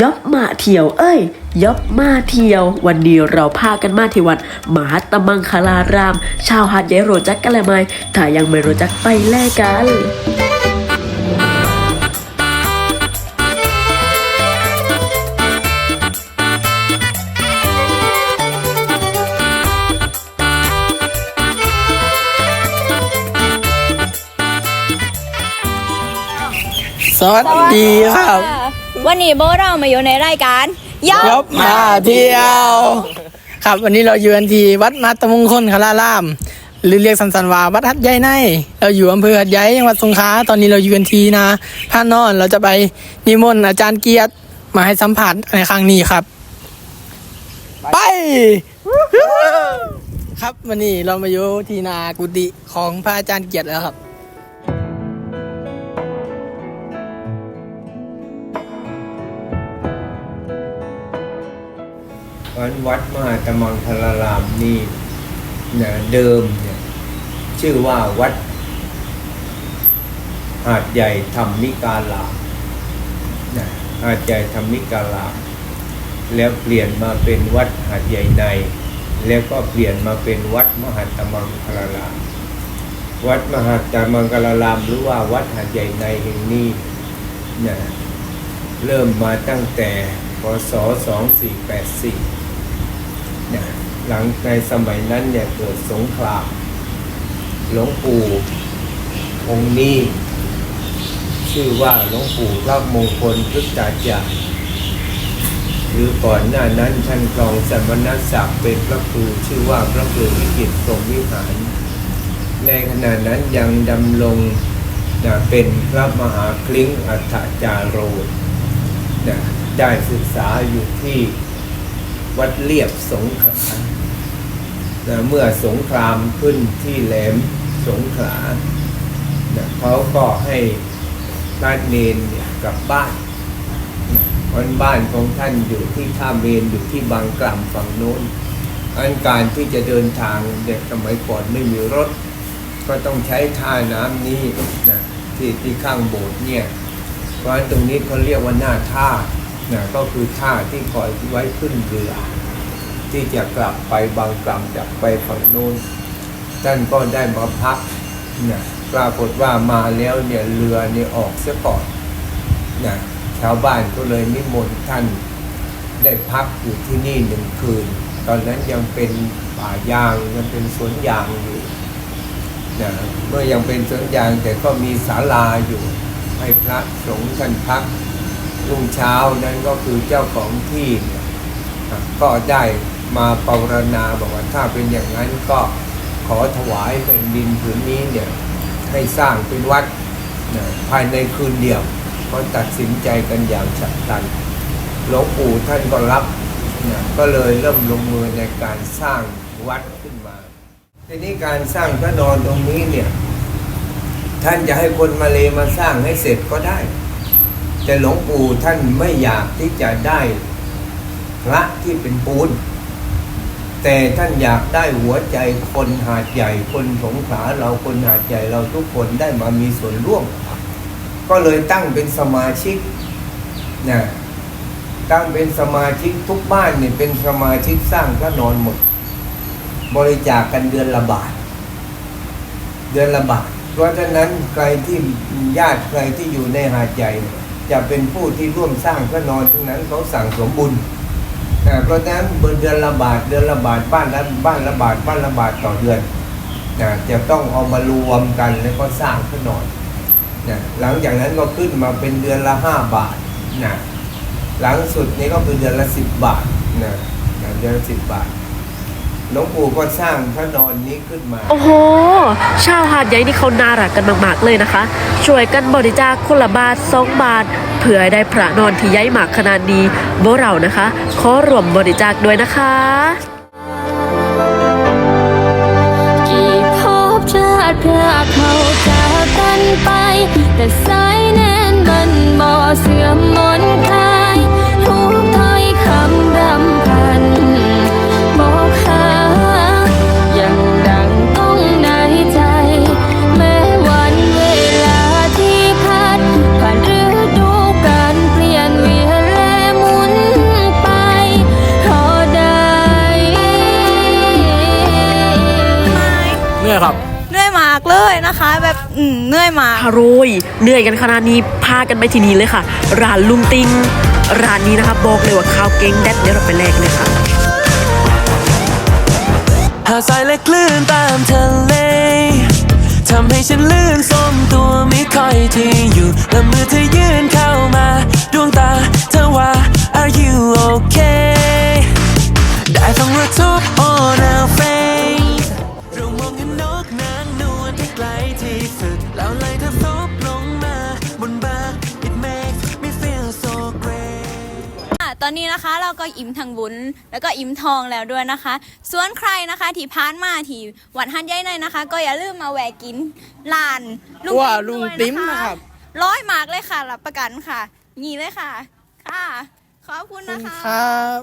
ยอบมาเที่ยว เอ้ยยอบมาเที่ยว วันนี้เราพากันมาที่วัดมหาตมังคลาราม ชาวหาดใหญ่โรจักกันเลยไหมถ้ายังไม่รู้จักไปแลกกันสวัสดีครับ วันนี้โบเรามาอยู่ในรายการยยอบบมาเที่ยว ครับวันนี้เราอยู่กันที่วัดมาตมงคลคาราราม หรือเรียกสั้นๆว่าวัดหัดใหญ่ในเราอยู่อำเภอหัดใหญ่จังหวัดสงขลาตอนนี้เราอยู่กันที่นาพานอนเราจะไปนิมนต์อาจารย์เกียรติมาให้สัมผัสในครั้งนี้ครับ ไป ครับวันนี้เรามาอยู่ที่นากุฏิของพระอาจารย์เกียรติแล้วครับ วันวัดมหาตมังคลารามนี่นะเดิมเนี่ยชื่อว่าวัด หาดใหญ่ธรรมิกาลามนะหาดใหญ่ธรรมิกาลาม แล้วเปลี่ยนมาเป็นวัดหาดใหญ่ใน แล้วก็เปลี่ยนมาเป็นวัดมหาตมังคลาราม วัดมหาตมังคลาราม หรือว่าวัดหาดใหญ่ในแห่งนี้นะเริ่มมาตั้งแต่พศ2484 หลังในสมัยนั้นเนี่ยเกิดสงคราม หลวงปู่องค์นี้ ชื่อว่าหลวงปู่พระมงคลพุทธาจารย์หรือก่อนหน้านั้นท่านครองสมณศักดิ์เป็นพระครูชื่อว่าพระครูวิจิตรทรงวิหาร ในขณะนั้นยังดำรงนะเป็นพระมหาคลิ้งอัฏฐจารโรนะได้ศึกษาอยู่ที่ วัดเลียบสงขลานะเมื่อสงครามขึ้นที่แหลมสงขลานะเขาก็ให้พระเนนเนี่ยกลับบ้านวันบ้านของท่านอยู่ที่ท่าเมนอยู่ที่บางกล่ำฝั่งโน้นอันการที่จะเดินทางเด็กสมัยก่อนไม่มีรถ ก็ต้องใช้ท่าน้ำนี้นะที่ที่ข้างโบสถ์เนี่ยเพราะตรงนี้เขาเรียกว่าหน้าท่านะก็คือท่าที่คอยไว้ขึ้นเรือ ที่จะกลับไปบางกล่ำจากไปฝั่งโน้นท่านก็ได้มาพักเนะปรากฏว่ามาแล้วเนี่ยเรือเนี่ยออกเสียก่อนนะชาวบ้านก็เลยนิมนต์ท่านได้พักอยู่ที่นี่หนึ่งคืน ตอนนั้นยังเป็นป่ายางยังเป็นสวนยางอยู่นะเมื่อยังเป็นสวนยางแต่ก็มีศาลาอยู่ให้พระสงฆ์ท่านพักรุ่งเช้านั้นก็คือเจ้าของที่เนี่ยก็ได้ มาปรารณาบอกว่าถ้าเป็นอย่างนั้นก็ขอถวายแผ่นดินผืนนี้เนี่ยให้สร้างเป็นวัดนะภายในคืนเดียวก็ตัดสินใจกันอย่างฉับพลันหลวงปู่ท่านก็รับนะก็เลยเริ่มลงมือในการสร้างวัดขึ้นมา ทีนี้การสร้างพระนอนตรงนี้เนี่ยท่านจะให้คนมาเลมาสร้างให้เสร็จก็ได้ แต่หลวงปู่ท่านไม่อยากที่จะได้พระที่เป็นปูน แต่ท่านอยากได้หัวใจคนหาดใหญ่คนสงขลาเราคนหาดใหญ่เราทุกคนได้มามีส่วนร่วม ก็เลยตั้งเป็นสมาชิกนะตั้งเป็นสมาชิกทุกบ้านเนี่ยเป็นสมาชิกสร้างพระนอนหมด บริจาคกันเดือนละบาท เดือนละบาท เพราะฉะนั้นใครที่ญาติใครที่อยู่ในหาดใหญ่ จะเป็นผู้ที่ร่วมสร้างพระนอนทั้งนั้นเขาสั่งสมบุญ เพราะฉะนั้นเดือนละบาทเดือนละบาทบ้านละบ้านละบาทบ้านละบาทต่อเดือนนะจะต้องเอามารวมกันแล้วก็สร้างขึ้นอนนะหลังจากนั้นก็ขึ้นมาเป็นเดือนละห้าบาทนะหลังสุดนี้ก็คือเดือนละสิบบาทนะนะเดือนละสิบบาท หลวงปู่ก็สร้างพระนอนนี้ขึ้นมา โอ้โห ชาวหาดใหญ่นี่เขาน่ารักกันมาก ๆ เลยนะคะ ช่วยกันบริจาคคนละบาทสองบาท เพื่อให้ได้พระนอนที่ใหญ่มากขนาดนี้โบเรานะคะ ขอรวมบริจาคด้วยนะคะกี่ภพชาติพรากเขาจากกันไป แต่สายแน่นมันบ่เสื่อมมน ครับ เหนื่อยมากเลยนะคะ แบบอืมเหนื่อยมากพาโรยเหนื่อยกันขนาดนี้พากันไปที่นี่เลยค่ะ ร้านลุงติง ร้านนี้นะคะบอกเลยว่าข้าวเก่งแดดเดี๋ยวเราไปแลกเลยค่ะ หาดทรายและคลื่นตามทะเล ทำให้ฉันลื่นทรงตัวไม่ค่อยที่อยู่และมือเธอยื่นเข้ามา ดวงตาเธอว่า อะตอนนี้นะคะเราก็อิ่มทางบุญแล้วก็อิ่มทองแล้วด้วยนะคะ ส่วนใครนะคะที่พานมาที่วัดฮันใหญ่ในนะคะ ก็อย่าลืมมาแวะกินร้านลุงว่าติ๊มลุงด้วยติ๊มนะครับ ร้อยมากเลยค่ะรับประกันค่ะนี่เลยค่ะ ค่ะ ขอบคุณนะคะครับ